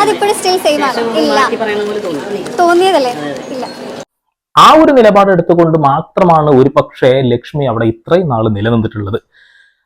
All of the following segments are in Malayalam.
അതിപ്പോഴും സ്റ്റിൽ സെയിം ആണ്. ഇല്ല. മാറ്റി പറയുന്ന പോലെ തോന്നി തോന്നിയതല്ലേ? ഇല്ല. ആ ഒരു നിലപാട് എടുത്തുകൊണ്ട് മാത്രമാണ് ഒരു പക്ഷേ ലക്ഷ്മി അവിടെ ഇത്രയും നാൾ നിലനിന്നിട്ടുള്ളത്.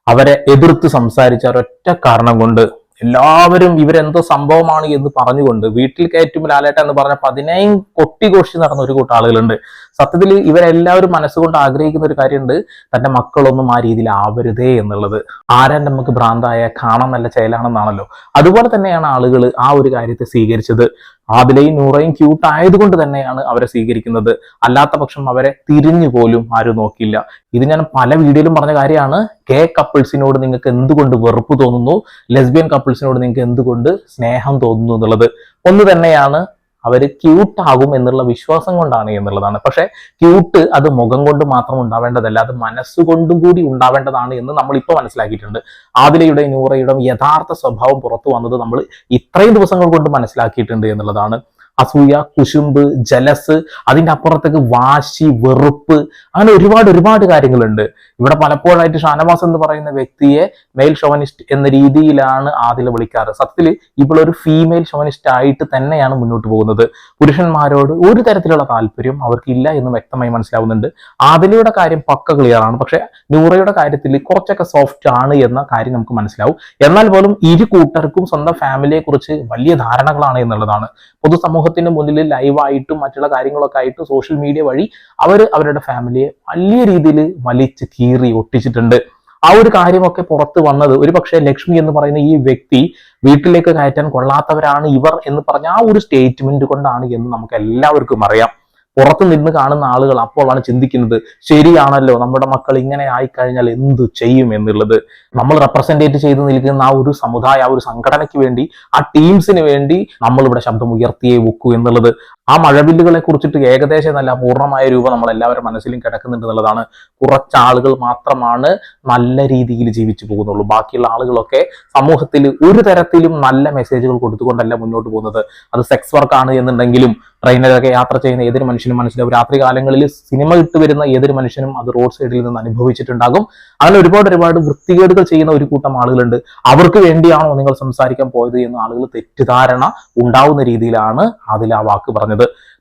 അവരെ എതിർത്ത് സംസാരിച്ച ഒരൊറ്റ കാരണം കൊണ്ട് എല്ലാവരും ഇവരെന്തോ സംഭവമാണ് എന്ന് പറഞ്ഞുകൊണ്ട് വീട്ടിൽ കയറ്റും ലാലേട്ട എന്ന് പറഞ്ഞ പറഞ്ഞപ്പോൾ കൊട്ടി കോഷി നടന്ന ഒരു കൂട്ടം ആളുകളുണ്ട്. സത്യത്തിൽ ഇവരെല്ലാവരും മനസ്സുകൊണ്ട് ആഗ്രഹിക്കുന്ന ഒരു കാര്യമുണ്ട്. തന്റെ മക്കളൊന്നും ആ രീതിയിൽ ആവരുതേ എന്നുള്ളത്. ആരാൻ നമുക്ക് ഭ്രാന്തായ കാണാൻ നല്ല ചേലാണെന്നാണല്ലോ. അതുപോലെ തന്നെയാണ് ആളുകൾ ആ ഒരു കാര്യത്തെ സ്വീകരിച്ചത്. ആദിലയും നൂറയും ക്യൂട്ട് ആയതുകൊണ്ട് തന്നെയാണ് അവരെ സ്വീകരിക്കുന്നത്. അല്ലാത്ത പക്ഷം അവരെ തിരിഞ്ഞു പോലും ആരും നോക്കില്ല ഇത് ഞാൻ പല വീഡിയോയിലും പറഞ്ഞ കാര്യമാണ്. കെ കപ്പിൾസിനോട് നിങ്ങൾക്ക് എന്തുകൊണ്ട് വെറുപ്പ് തോന്നുന്നു? ലെസ്ബിയൻ കപ്പിൾസിനോട് നിങ്ങൾക്ക് എന്തുകൊണ്ട് സ്നേഹം തോന്നുന്നു എന്നുള്ളത്. ഒന്ന് തന്നെയാണ് അവർ ക്യൂട്ട് ആകും എന്നുള്ള വിശ്വാസം കൊണ്ടാണ് എന്നുള്ളതാണ്. പക്ഷേ ക്യൂട്ട് അത് മുഖം കൊണ്ട് മാത്രം ഉണ്ടാവേണ്ടതല്ല അത് മനസ്സുകൊണ്ടും കൂടി ഉണ്ടാവേണ്ടതാണ് എന്ന് നമ്മൾ ഇപ്പോൾ മനസ്സിലാക്കിയിട്ടുണ്ട്. ആദിലയുടെയും നൂറയുടെയും യഥാർത്ഥ സ്വഭാവം പുറത്തു വന്നത് നമ്മൾ ഇത്രയും ദിവസങ്ങൾ കൊണ്ട് മനസ്സിലാക്കിയിട്ടുണ്ട് എന്നുള്ളതാണ്. അസൂയ കുശുമ്പ് ജലസ് അതിന്റെ അപ്പുറത്തേക്ക് വാശി വെറുപ്പ് അങ്ങനെ ഒരുപാട് ഒരുപാട് കാര്യങ്ങളുണ്ട്. ഇവിടെ പലപ്പോഴായിട്ട് ഷാനവാസ് എന്ന് പറയുന്ന വ്യക്തിയെ മെയിൽ ഷോവനിസ്റ്റ് എന്ന രീതിയിലാണ് ആദില വിളിക്കാറ്. സത്യത്തിൽ ഇപ്പോൾ ഒരു ഫീമെയിൽ ഷോവനിസ്റ്റ് ആയിട്ട് തന്നെയാണ് മുന്നോട്ട് പോകുന്നത്. പുരുഷന്മാരോട് ഒരു തരത്തിലുള്ള താല്പര്യം അവർക്കില്ല എന്ന് വ്യക്തമായി മനസ്സിലാവുന്നുണ്ട്. ആദിലയുടെ കാര്യം പക്ക ക്ലിയറാണ് പക്ഷെ നൂറയുടെ കാര്യത്തിൽ കുറച്ചൊക്കെ സോഫ്റ്റ് ആണ് എന്ന കാര്യം നമുക്ക് മനസ്സിലാവും. എന്നാൽ പോലും ഇരു കൂട്ടർക്കും സ്വന്തം ഫാമിലിയെ കുറിച്ച് വലിയ ധാരണകളാണ് എന്നുള്ളതാണ്. പൊതുസമൂഹത്തിന് മുന്നിൽ ലൈവായിട്ടും മറ്റുള്ള കാര്യങ്ങളൊക്കെ ആയിട്ട് സോഷ്യൽ മീഡിയ വഴി അവർ അവരുടെ ഫാമിലിയെ വലിയ രീതിയിൽ വലിച്ച് കീറി ഒട്ടിച്ചിട്ടുണ്ട്. ആ ഒരു കാര്യമൊക്കെ പുറത്ത് വന്നത് ഒരു പക്ഷേ ലക്ഷ്മി എന്ന് പറയുന്ന ഈ വ്യക്തി വീട്ടിലേക്ക് കയറ്റാൻ കൊള്ളാത്തവരാണ് ഇവർ എന്ന് പറഞ്ഞ ആ ഒരു സ്റ്റേറ്റ്മെന്റ് കൊണ്ടാണ് എന്ന് നമുക്ക് എല്ലാവർക്കും അറിയാം. പുറത്ത് നിന്ന് കാണുന്ന ആളുകൾ അപ്പോഴാണ് ചിന്തിക്കുന്നത് ശരിയാണല്ലോ നമ്മുടെ മക്കൾ ഇങ്ങനെ ആയിക്കഴിഞ്ഞാൽ എന്തു ചെയ്യും എന്നുള്ളത്. നമ്മൾ റെപ്രസെന്റേറ്റ് ചെയ്ത് നിൽക്കുന്ന ആ ഒരു സമുദായ ആ ഒരു സംഘടനയ്ക്ക് വേണ്ടി ആ ടീംസിന് വേണ്ടി നമ്മളിവിടെ ശബ്ദം ഉയർത്തിയേ വെക്കൂ എന്നുള്ളത്. ആ മഴവില്ലുകളെ കുറിച്ചിട്ട് ഏകദേശം നല്ല പൂർണമായ രൂപം നമ്മൾ എല്ലാവരും മനസ്സിലും കിടക്കുന്നുണ്ട് എന്നുള്ളതാണ്. കുറച്ച് ആളുകൾ മാത്രമാണ് നല്ല രീതിയിൽ ജീവിച്ചു പോകുന്നുള്ളൂ. ബാക്കിയുള്ള ആളുകളൊക്കെ സമൂഹത്തിൽ ഒരു തരത്തിലും നല്ല മെസ്സേജുകൾ കൊടുത്തുകൊണ്ടല്ല മുന്നോട്ട് പോകുന്നത്. അത് സെക്സ് വർക്കാണ് എന്നുണ്ടെങ്കിലും ട്രെയിനിലൊക്കെ യാത്ര ചെയ്യുന്ന ഏതൊരു മനുഷ്യനും മനസ്സിലാവും. രാത്രി കാലങ്ങളിൽ സിനിമ ഇട്ട് വരുന്ന ഏതൊരു മനുഷ്യനും അത് റോഡ് സൈഡിൽ നിന്ന് അനുഭവിച്ചിട്ടുണ്ടാകും. അങ്ങനെ ഒരുപാട് ഒരുപാട് വൃത്തികേടുകൾ ചെയ്യുന്ന ഒരു കൂട്ടം ആളുകളുണ്ട്. അവർക്ക് വേണ്ടിയാണോ നിങ്ങൾ സംസാരിക്കാൻ പോയത് എന്ന് ആളുകൾ തെറ്റിദ്ധാരണ ഉണ്ടാവുന്ന രീതിയിലാണ് അതിൽ ആ വാക്ക് പറഞ്ഞത്.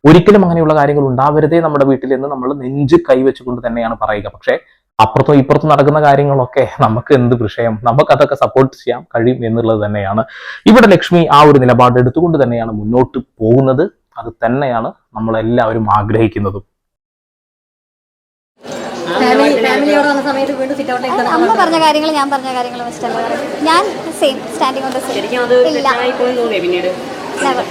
ഒരിക്കലും അങ്ങനെയുള്ള കാര്യങ്ങൾ ഉണ്ടാവരുതേ നമ്മുടെ വീട്ടിൽ എന്ന് നമ്മൾ നെഞ്ച് കൈവച്ചുകൊണ്ട് തന്നെയാണ് പറയുക. പക്ഷേ അപ്പുറത്തും ഇപ്പുറത്തും നടക്കുന്ന കാര്യങ്ങളൊക്കെ നമുക്ക് എന്ത് വിഷയം? നമുക്കതൊക്കെ സപ്പോർട്ട് ചെയ്യാൻ കഴിയും എന്നുള്ളത് തന്നെയാണ്. ഇവിടെ ലക്ഷ്മി ആ ഒരു നിലപാട് എടുത്തുകൊണ്ട് തന്നെയാണ് മുന്നോട്ട് പോകുന്നത്. അത് തന്നെയാണ് നമ്മളെല്ലാവരും ആഗ്രഹിക്കുന്നതും. ഫാമിലി ഫാമിലിയോട് സമയത്ത് വീണ്ടും സിറ്റ് ഔട്ടിലേക്ക് അത് അമ്മ പറഞ്ഞ കാര്യങ്ങൾ ഞാൻ പറഞ്ഞ കാര്യങ്ങൾ ഇഷ്ടമല്ല ഞാൻ same standing on the same ഇല്ല.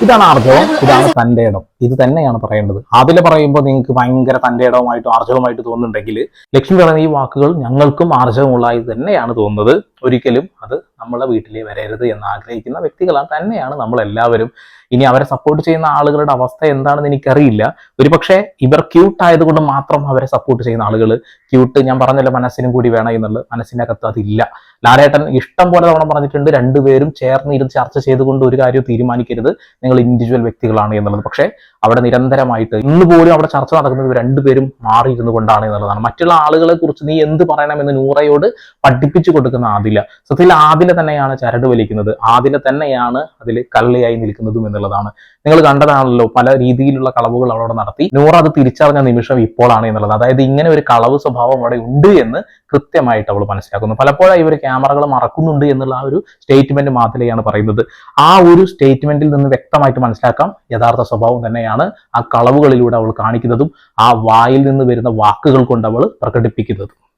ഇതാണ് ആർജവം. ഇതാണ് തന്റെ ഇടം. ഇത് തന്നെയാണ് പറയേണ്ടത്. അതിൽ പറയുമ്പോൾ നിങ്ങൾക്ക് ഭയങ്കര തന്റെ ഇടവുമായിട്ടും ആർജവമായിട്ട് തോന്നുന്നുണ്ടെങ്കിൽ ലക്ഷ്മി പറയുന്ന ഈ വാക്കുകൾ ഞങ്ങൾക്കും ആർജവമുള്ളതായി തന്നെയാണ് തോന്നുന്നത്. ഒരിക്കലും അത് നമ്മളെ വീട്ടിലേ വരരുത് എന്ന് ആഗ്രഹിക്കുന്ന വ്യക്തികളാണ്. തന്നെയാണ് നമ്മൾ എല്ലാവരും ഇനി അവരെ സപ്പോർട്ട് ചെയ്യുന്ന ആളുകളുടെ അവസ്ഥ എന്താണെന്ന് എനിക്കറിയില്ല. ഒരുപക്ഷെ ഇവർ ക്യൂട്ട് ആയതുകൊണ്ട് മാത്രം അവരെ സപ്പോർട്ട് ചെയ്യുന്ന ആളുകൾ ക്യൂട്ട് ഞാൻ പറഞ്ഞല്ലോ മനസ്സിനും കൂടി വേണം എന്നുള്ളത്. മനസ്സിനകത്ത് അതില്ല. ലാലേട്ടൻ ഇഷ്ടം പോലെ തവണ പറഞ്ഞിട്ടുണ്ട് രണ്ടുപേരും ചേർന്ന് ഇരുന്ന് ചർച്ച ചെയ്തുകൊണ്ട് ഒരു കാര്യം തീരുമാനിക്കരുത്. നിങ്ങൾ ഇൻഡിവിജ്വൽ വ്യക്തികളാണ് എന്നുള്ളത്. പക്ഷേ അവിടെ നിരന്തരമായിട്ട് ഇന്ന് പോലും അവിടെ ചർച്ച നടക്കുന്നത് രണ്ടുപേരും മാറിയിരുന്നു കൊണ്ടാണ് എന്നുള്ളതാണ്. മറ്റുള്ള ആളുകളെ കുറിച്ച് നീ എന്ത് പറയണമെന്ന് നൂറയോട് പഠിപ്പിച്ചു കൊടുക്കുന്ന ആദില. സത്യത്തിൽ ആദില തന്നെയാണ് ചരട് വലിക്കുന്നത്. ആദില തന്നെയാണ് അതിൽ കള്ളിയായി നിൽക്കുന്നതും എന്നുള്ളതാണ്. നിങ്ങൾ കണ്ടതാണല്ലോ പല രീതിയിലുള്ള കളവുകൾ അവിടെ നടത്തി. നൂറ അത് തിരിച്ചറിഞ്ഞ നിമിഷം ഇപ്പോഴാണ് എന്നുള്ളത്. അതായത് ഇങ്ങനെ ഒരു കളവ് സ്വഭാവം അവിടെ ഉണ്ട് എന്ന് കൃത്യമായിട്ട് അവൾ മനസ്സിലാക്കുന്നു. പലപ്പോഴും ഇവർ ക്യാമറകൾ മറക്കുന്നുണ്ട് എന്നുള്ള ആ ഒരു സ്റ്റേറ്റ്മെന്റ് മാത്രമേയാണ് പറയുന്നത്. ആ ഒരു സ്റ്റേറ്റ്മെന്റിൽ നിന്ന് വ്യക്തമായിട്ട് മനസ്സിലാക്കാം. യഥാർത്ഥ സ്വഭാവം തന്നെയാണ് ആ കളവുകളിലൂടെ അവൾ കാണിക്കുന്നതും ആ വായിൽ നിന്ന് വരുന്ന വാക്കുകൾ കൊണ്ട് അവൾ പ്രകടിപ്പിക്കുന്നതും.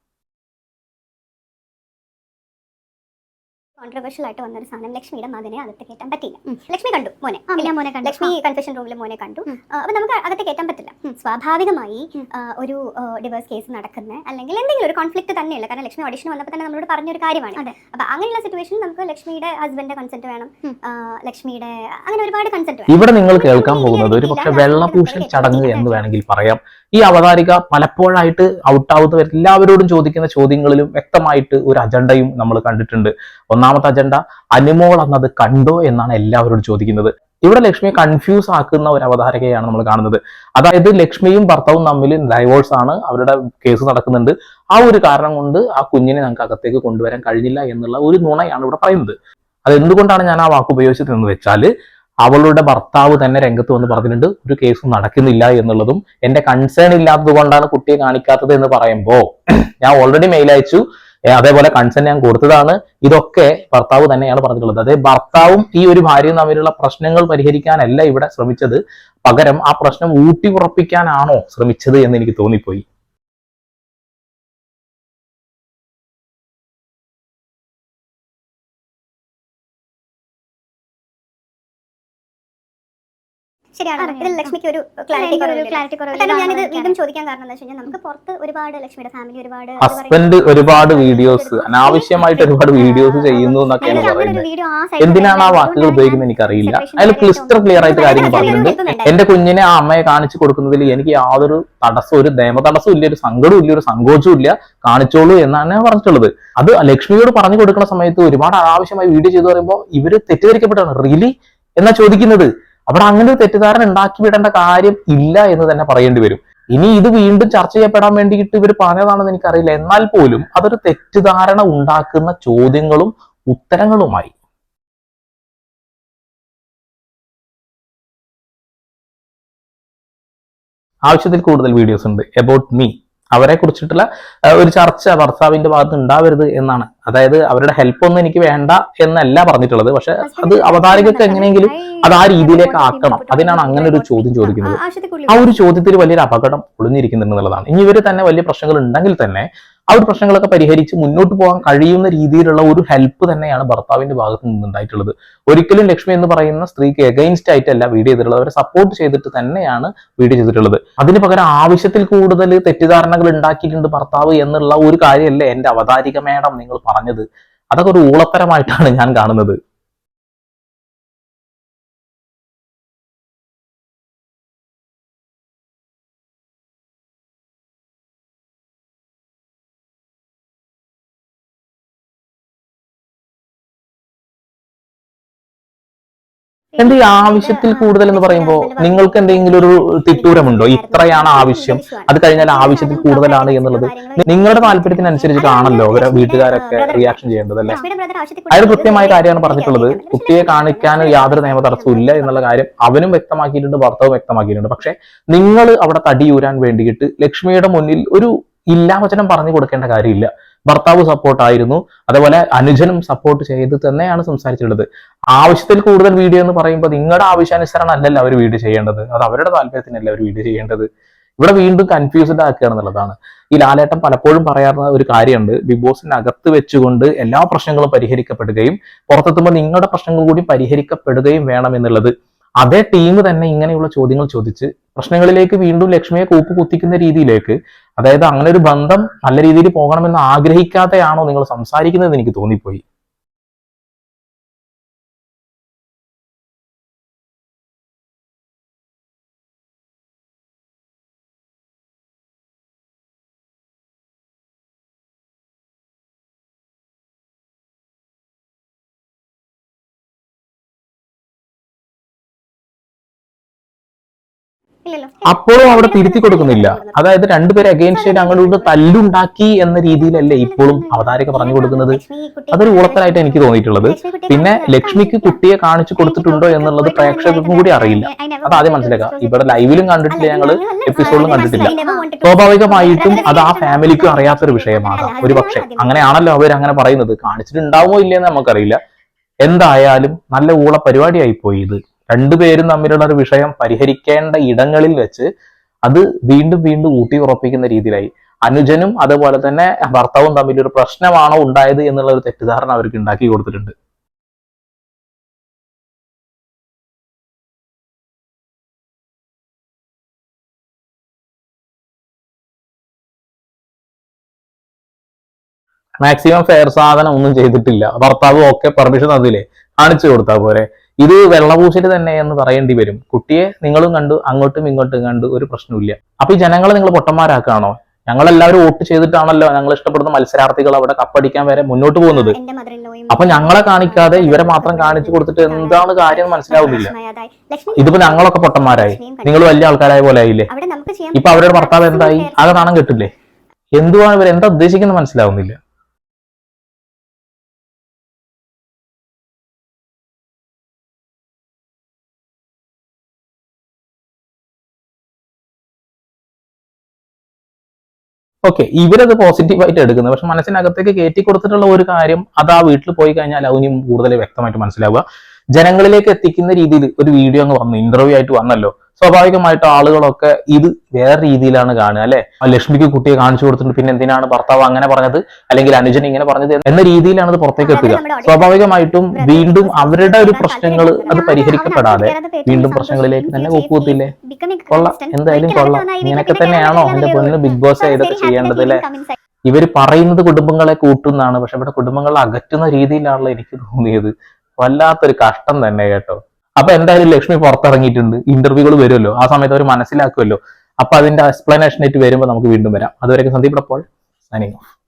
കോൺട്രവേഴ്ഷ്യൽ ആയിട്ട് വന്നൊരു സാധനം ലക്ഷ്മിയുടെ മകനെ അകത്ത് കയറ്റാൻ പറ്റില്ല ലക്ഷ്മി കണ്ടു മോനെ. ഇല്ല മോനെ കണ്ടു. ലക്ഷ്മി കൺഫെഷൻ റൂമിൽ മോനെ കണ്ടു. അപ്പൊ നമുക്ക് അകത്ത് കയറ്റാൻ പറ്റില്ല. സ്വാഭാവികമായി ഒരു ഡിവേഴ്സ് കേസ് നടക്കുന്ന അല്ലെങ്കിൽ എന്തെങ്കിലും ഒരു കോൺഫ്ലിക്ട് തന്നെയല്ല? കാരണം ലക്ഷ്മി ഓഡിഷൻ വന്നപ്പോൾ തന്നെ നമ്മളോട് പറഞ്ഞൊരു കാര്യമാണ്. അപ്പൊ അങ്ങനെയുള്ള സിറ്റുവേഷനിൽ നമുക്ക് ലക്ഷ്മിയുടെ ഹസ്ബൻഡിന്റെ കൺസെന്റ് വേണം. ലക്ഷ്മിയുടെ അങ്ങനെ ഒരുപാട് കൺസെന്റ് ഇവിടെ നിങ്ങൾ കേൾക്കാൻ പോകുന്നത് ഒരു പക്ഷെ വെള്ളപൂഷൻ ചടങ്ങ് എന്ന് വേണമെങ്കിൽ പറയാം. ഈ അവതാരിക പലപ്പോഴായിട്ട് ഔട്ടാവുന്നവർ എല്ലാവരോടും ചോദിക്കുന്ന ചോദ്യങ്ങളിലും വ്യക്തമായിട്ട് ഒരു അജണ്ടയും നമ്മൾ കണ്ടിട്ടുണ്ട്. ഒന്നാമത്തെ അജണ്ട അനുമോൾ എന്നത് കണ്ടോ എന്നാണ് എല്ലാവരോടും ചോദിക്കുന്നത്. ഇവിടെ ലക്ഷ്മിയെ കൺഫ്യൂസ് ആക്കുന്ന ഒരു അവതാരകയാണ് നമ്മൾ കാണുന്നത്. അതായത് ലക്ഷ്മിയും ഭർത്താവും തമ്മിൽ ഡൈവോഴ്സ് ആണ്. അവരുടെ കേസ് നടക്കുന്നുണ്ട്. ആ ഒരു കാരണം കൊണ്ട് ആ കുഞ്ഞിനെ ഞങ്ങൾക്ക് അകത്തേക്ക് കൊണ്ടുവരാൻ കഴിഞ്ഞില്ല എന്നുള്ള ഒരു നുണയാണ് ഇവിടെ പറയുന്നത്. അത് എന്തുകൊണ്ടാണ് ഞാൻ ആ വാക്ക് ഉപയോഗിച്ചത് എന്ന് വെച്ചാൽ അവളുടെ ഭർത്താവ് തന്നെ രംഗത്ത് വന്ന് പറഞ്ഞിട്ടുണ്ട് ഒരു കേസ് നടക്കുന്നില്ല എന്നുള്ളതും എന്റെ കൺസേൺ ഇല്ലാത്തത് കൊണ്ടാണ് കുട്ടിയെ കാണിക്കാത്തത് എന്ന് പറയുമ്പോൾ ഞാൻ ഓൾറെഡി മെയിൽ അയച്ചു. അതേപോലെ കൺസൺ ഞാൻ കൊടുത്തതാണ്. ഇതൊക്കെ ഭർത്താവ് തന്നെയാണ് പറഞ്ഞിട്ടുള്ളത്. അതായത് ഭർത്താവും ഈ ഒരു ഭാര്യയും തമ്മിലുള്ള പ്രശ്നങ്ങൾ പരിഹരിക്കാനല്ല ഇവിടെ ശ്രമിച്ചത്. പകരം ആ പ്രശ്നം ഊട്ടി ഉറപ്പിക്കാനാണോ ശ്രമിച്ചത് എന്ന് എനിക്ക് തോന്നിപ്പോയി. ശരിയാണ് അതെ, ഇതിൽ ലക്ഷ്മിക്ക് ഒരു ക്ലാരിറ്റി ഒരു ക്ലാരിറ്റി ഞാനിത് വീണ്ടും ചോദിക്കാൻ കാരണം എന്താ വെച്ചാൽ നമുക്ക് പുറത്ത് ഒരുപാട് ലക്ഷ്മിയുടെ ഫാമിലി ഒരുപാട് ഹസ്ബൻഡ് ഒരുപാട് വീഡിയോസ് അനാവശ്യമായിട്ട് ഒരുപാട് വീഡിയോസ് ചെയ്യുന്നു എന്നൊക്കെയാണ് പറയുന്നത്. എന്തിനാണ് ആ വാക്കുകൾ ഉപയോഗിക്കുന്നത് എനിക്കറിയില്ല. അതിൽ ക്ലിസ്റ്റർ ക്ലിയർ ആയിട്ട് കാര്യങ്ങൾ പറയുന്നുണ്ട്. എന്റെ കുഞ്ഞിനെ ആ അമ്മയെ കാണിച്ചു കൊടുക്കുന്നതിൽ എനിക്ക് യാതൊരു തടസ്സവും ഒരു നിയമ തടസ്സവും ഇല്ല ഒരു സങ്കടവും ഇല്ല ഒരു സങ്കോചവും ഇല്ല. കാണിച്ചോളൂ എന്നാണ് ഞാൻ പറഞ്ഞിട്ടുള്ളത്. അത് ലക്ഷ്മിയോട് പറഞ്ഞു കൊടുക്കുന്ന സമയത്ത് ഒരുപാട് അനാവശ്യമായി വീഡിയോ ചെയ്തു പറയുമ്പോൾ ഇവർ തെറ്റിദ്ധരിക്കപ്പെട്ടാണ്. റിയലി എന്നാ ചോദിക്കുന്നത്? അവിടെ അങ്ങനെ ഒരു തെറ്റിദ്ധാരണ ഉണ്ടാക്കി വിടേണ്ട കാര്യം ഇല്ല എന്ന് തന്നെ പറയേണ്ടി വരും. ഇനി ഇത് വീണ്ടും ചർച്ച ചെയ്യപ്പെടാൻ വേണ്ടിയിട്ട് ഇവർ പറഞ്ഞതാണെന്ന് എനിക്കറിയില്ല. എന്നാൽ പോലും അതൊരു തെറ്റിദ്ധാരണ ഉണ്ടാക്കുന്ന ചോദ്യങ്ങളും ഉത്തരങ്ങളുമായി. ആവശ്യത്തിൽ കൂടുതൽ വീഡിയോസ് ഉണ്ട്. എബൌട്ട് മീ അവരെ കുറിച്ചിട്ടുള്ള ഒരു ചർച്ച ഭർത്താവിന്റെ ഭാഗത്ത് ഉണ്ടാവരുത് എന്നാണ്. അതായത് അവരുടെ ഹെൽപ്പ് ഒന്നും എനിക്ക് വേണ്ട എന്നല്ല പറഞ്ഞിട്ടുള്ളത്. പക്ഷെ അത് അവതാരകർക്ക് എങ്ങനെയെങ്കിലും അത് ആ രീതിയിലേക്ക് ആക്കണം. അതിനാണ് അങ്ങനെ ഒരു ചോദ്യം ചോദിക്കുന്നത്. ആ ഒരു ചോദ്യത്തിൽ വലിയൊരു അപകടം ഒളിഞ്ഞിരിക്കുന്നുണ്ടെന്നുള്ളതാണ്. ഇനി ഇവർ തന്നെ വലിയ പ്രശ്നങ്ങൾ ഉണ്ടെങ്കിൽ തന്നെ ആ ഒരു പ്രശ്നങ്ങളൊക്കെ പരിഹരിച്ച് മുന്നോട്ട് പോകാൻ കഴിയുന്ന രീതിയിലുള്ള ഒരു ഹെൽപ്പ് തന്നെയാണ് ഭർത്താവിന്റെ ഭാഗത്ത് നിന്നുണ്ടായിട്ടുള്ളത്. ഒരിക്കലും ലക്ഷ്മി എന്ന് പറയുന്ന സ്ത്രീക്ക് എഗൈൻസ്റ്റ് ആയിട്ടല്ല വീഡിയോ ചെയ്തിട്ടുള്ളത്. അവരെ സപ്പോർട്ട് ചെയ്തിട്ട് തന്നെയാണ് വീഡിയോ ചെയ്തിട്ടുള്ളത്. അതിന് പകരം ആവശ്യത്തിൽ കൂടുതൽ തെറ്റിദ്ധാരണകൾ ഉണ്ടാക്കിയിട്ടുണ്ട് ഭർത്താവ് എന്നുള്ള ഒരു കാര്യമല്ലേ എന്റെ അവതാരിക മേഡം നിങ്ങൾ പറഞ്ഞത്? അതൊക്കെ ഒരു ഊളത്തരമായിട്ടാണ് ഞാൻ കാണുന്നത്. എന്ത് ഈ ആവശ്യത്തിൽ കൂടുതൽ എന്ന് പറയുമ്പോൾ നിങ്ങൾക്ക് എന്തെങ്കിലും ഒരു തിട്ടൂരമുണ്ടോ? ഇത്രയാണ് ആവശ്യം. അത് കഴിഞ്ഞാൽ ആവശ്യത്തിൽ കൂടുതലാണ് എന്നുള്ളത്. നിങ്ങളുടെ താല്പര്യത്തിനനുസരിച്ചിട്ടാണല്ലോ അവരെ വീട്ടുകാരൊക്കെ റിയാക്ഷൻ ചെയ്യേണ്ടത് അല്ലെ? അയാൾ കൃത്യമായ കാര്യമാണ് പറഞ്ഞിട്ടുള്ളത്. കുട്ടിയെ കാണിക്കാൻ യാതൊരു നിയമ തടസ്സവും ഇല്ല എന്നുള്ള കാര്യം അവനും വ്യക്തമാക്കിയിട്ടുണ്ട് ഭർത്താവും വ്യക്തമാക്കിയിട്ടുണ്ട്. പക്ഷെ നിങ്ങൾ അവിടെ തടിയൂരാൻ വേണ്ടിയിട്ട് ലക്ഷ്മിയുടെ മുന്നിൽ ഒരു ഇല്ലാവചനം പറഞ്ഞു കൊടുക്കേണ്ട കാര്യമില്ല. ഭർത്താവ് സപ്പോർട്ടായിരുന്നു അതേപോലെ അനുജനും സപ്പോർട്ട് ചെയ്ത് തന്നെയാണ് സംസാരിച്ചിട്ടുള്ളത്. ആവശ്യത്തിൽ കൂടുതൽ വീഡിയോ എന്ന് പറയുമ്പോൾ നിങ്ങളുടെ ആവശ്യാനുസരണം അല്ലല്ലോ അവർ വീഡിയോ ചെയ്യേണ്ടത്. അത് അവരുടെ താല്പര്യത്തിനല്ല അവർ വീഡിയോ ചെയ്യേണ്ടത്. ഇവിടെ വീണ്ടും കൺഫ്യൂസ്ഡ് ആക്കുക എന്നുള്ളതാണ്. ഈ ലാലേട്ടൻ പലപ്പോഴും പറയാറുന്ന ഒരു കാര്യമുണ്ട്. ബിഗ് ബോസിന്റെ അകത്ത് വെച്ചുകൊണ്ട് എല്ലാ പ്രശ്നങ്ങളും പരിഹരിക്കപ്പെടുകയും പുറത്തെത്തുമ്പോൾ നിങ്ങളുടെ പ്രശ്നങ്ങൾ കൂടി പരിഹരിക്കപ്പെടുകയും വേണം എന്നുള്ളത്. അതേ ടീം തന്നെ ഇങ്ങനെയുള്ള ചോദ്യങ്ങൾ ചോദിച്ച് പ്രശ്നങ്ങളിലേക്ക് വീണ്ടും ലക്ഷ്മിയെ കൂപ്പ് കുത്തിക്കുന്ന രീതിയിലേക്ക് അതായത് അങ്ങനെ ഒരു ബന്ധം നല്ല രീതിയിൽ പോകണമെന്ന് ആഗ്രഹിക്കാതെയാണോ നിങ്ങൾ സംസാരിക്കുന്നത് എനിക്ക് തോന്നിപ്പോയി. അപ്പോഴും അവിടെ തിരുത്തി കൊടുക്കുന്നില്ല. അതായത് രണ്ടുപേരെ അഗെയിൻസ്റ്റ് ആയിട്ട് അങ്ങോട്ട് തല്ലുണ്ടാക്കി എന്ന രീതിയിലല്ലേ ഇപ്പോഴും അവതാരിക പറഞ്ഞു കൊടുക്കുന്നത്? അതൊരു ഊളത്തരായിട്ട് എനിക്ക് തോന്നിയിട്ടുള്ളത്. പിന്നെ ലക്ഷ്മിക്ക് കുട്ടിയെ കാണിച്ചു കൊടുത്തിട്ടുണ്ടോ എന്നുള്ളത് പ്രേക്ഷകർക്കും കൂടി അറിയില്ല. അത് ആദ്യം മനസ്സിലാക്കുക ഇവിടെ ലൈവിലും കണ്ടിട്ടില്ല ഞങ്ങൾ എപ്പിസോഡിലും കണ്ടിട്ടില്ല. സ്വാഭാവികമായിട്ടും അത് ആ ഫാമിലിക്കും അറിയാത്തൊരു വിഷയമാകാം ഒരു പക്ഷേ അങ്ങനെയാണല്ലോ അവർ അങ്ങനെ പറയുന്നത്. കാണിച്ചിട്ടുണ്ടാവുമോ ഇല്ലയെന്ന് നമുക്കറിയില്ല. എന്തായാലും നല്ല ഊള പരിപാടിയായി പോയി ഇത്. രണ്ടുപേരും തമ്മിലുള്ള ഒരു വിഷയം പരിഹരിക്കേണ്ട ഇടങ്ങളിൽ വെച്ച് അത് വീണ്ടും വീണ്ടും ഊട്ടി ഉറപ്പിക്കുന്ന രീതിയിലായി. അനുജനും അതുപോലെ തന്നെ ഭർത്താവും തമ്മിൽ ഒരു പ്രശ്നമാണോ ഉണ്ടായത് എന്നുള്ള ഒരു തെറ്റിദ്ധാരണ അവർക്ക് ഉണ്ടാക്കി കൊടുത്തിട്ടുണ്ട്. മാക്സിമം ഫെയർ സാധനം ഒന്നും ചെയ്തിട്ടില്ല. ഭർത്താവ് ഒക്കെ പെർമിഷൻ തന്നില്ലേ കാണിച്ചു കൊടുത്താൽ പോരെ. ഇത് വെള്ളപൂശൽ തന്നെ എന്ന് പറയേണ്ടി വരും. കുട്ടിയെ നിങ്ങളും കണ്ടു അങ്ങോട്ടും ഇങ്ങോട്ടും കണ്ടു ഒരു പ്രശ്നമില്ല അപ്പൊ ഈ ജനങ്ങളെ നിങ്ങൾ പൊട്ടന്മാരാക്കുകയാണോ? ഞങ്ങളെല്ലാവരും വോട്ട് ചെയ്തിട്ടാണല്ലോ ഞങ്ങൾ ഇഷ്ടപ്പെടുന്ന മത്സരാർത്ഥികൾ അവിടെ കപ്പടിക്കാൻ വരെ മുന്നോട്ട് പോകുന്നത്. അപ്പൊ ഞങ്ങളെ കാണിക്കാതെ ഇവരെ മാത്രം കാണിച്ചു കൊടുത്തിട്ട് എന്താണ് കാര്യം മനസ്സിലാവുന്നില്ല. ഇതിപ്പോ ഞങ്ങളൊക്കെ പൊട്ടന്മാരായി. നിങ്ങൾ വലിയ ആൾക്കാരായ പോലെ ആയില്ലേ? ഇപ്പൊ അവരുടെ ഭർത്താവ് എന്തായി? ആകെ നാണം കെട്ടില്ലേ? എന്തുവാണ് ഇവർ എന്താ ഉദ്ദേശിക്കുന്നത് മനസ്സിലാവുന്നില്ല. ഓക്കെ ഇവരത് പോസിറ്റീവായിട്ട് എടുക്കുന്നത്. പക്ഷെ മനസ്സിനകത്തേക്ക് കയറ്റി കൊടുത്തിട്ടുള്ള ഒരു കാര്യം അത് ആ വീട്ടിൽ പോയി കഴിഞ്ഞാൽ അവനും കൂടുതൽ വ്യക്തമായിട്ട് മനസ്സിലാവുക. ജനങ്ങളിലേക്ക് എത്തിക്കുന്ന രീതിയിൽ ഒരു വീഡിയോ അങ്ങ് വന്നു ഇന്റർവ്യൂ ആയിട്ട് വന്നല്ലോ. സ്വാഭാവികമായിട്ട് ആളുകളൊക്കെ ഇത് വേറെ രീതിയിലാണ് കാണുക അല്ലെ? ലക്ഷ്മിക്ക് കുട്ടിയെ കാണിച്ചു കൊടുത്തിട്ട് പിന്നെ എന്തിനാണ് ഭർത്താവ് അങ്ങനെ പറഞ്ഞത്? അല്ലെങ്കിൽ അനുജൻ ഇങ്ങനെ പറഞ്ഞത് എന്ന രീതിയിലാണ് അത് പുറത്തേക്ക് എത്തുക. സ്വാഭാവികമായിട്ടും വീണ്ടും അവരുടെ ഒരു പ്രശ്നങ്ങൾ അത് പരിഹരിക്കപ്പെടാതെ വീണ്ടും പ്രശ്നങ്ങളിലേക്ക് തന്നെ ഒപ്പുകൊത്തില്ലേ കൊള്ളാം. എന്തായാലും കൊള്ളാം. ഇങ്ങനെയൊക്കെ തന്നെയാണോ എന്റെ പൊന്നിന് ബിഗ് ബോസ് ഇതൊക്കെ ചെയ്യേണ്ടത് അല്ലെ? ഇവർ പറയുന്നത് കുടുംബങ്ങളെ കൂട്ടുന്നതാണ് പക്ഷെ ഇവിടെ കുടുംബങ്ങളെ അകറ്റുന്ന രീതിയിലാണല്ലോ എനിക്ക് തോന്നിയത്. വല്ലാത്തൊരു കഷ്ടം തന്നെ കേട്ടോ. അപ്പൊ എന്തായാലും ലക്ഷ്മി പുറത്തിറങ്ങിയിട്ടുണ്ട്. ഇന്റർവ്യൂകൾ വരുമല്ലോ. ആ സമയത്ത് അവർ മനസ്സിലാക്കുമല്ലോ. അപ്പൊ അതിന്റെ എക്സ്പ്ലനേഷൻ ആയിട്ട് വരുമ്പോൾ നമുക്ക് വീണ്ടും വരാം. അതുവരെയൊക്കെ സന്ദീപ് അപ്പോൾ സൈനിങ് ഓഫ്